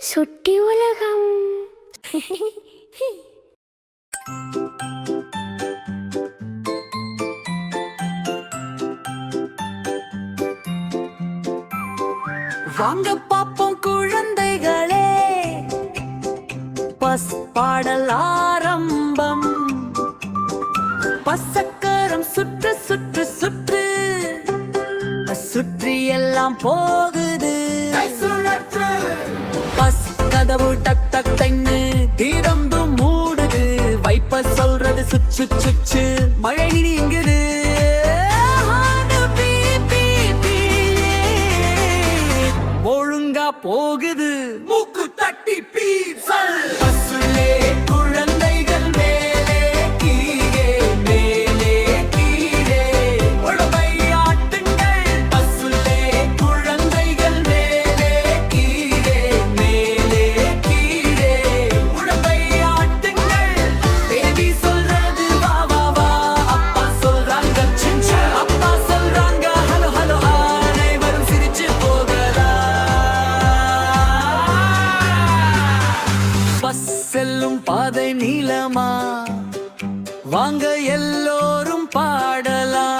சுட்டி உலகம். வாங்க பாப்போம் குழந்தைகளே. பஸ் பாடல் ஆரம்பம். பசக்கரம் சுற்று சுற்று சுற்று. சுற்றி எல்லாம் போகுது. பஸ் மழை பீ, பீ. ஒழுங்கா போகுது. மூக்கு தட்டி பீசல். பஸ்ஸுலே செல்லும் பாதை நீளமா? வாங்க எல்லோரும் பாடலாம்.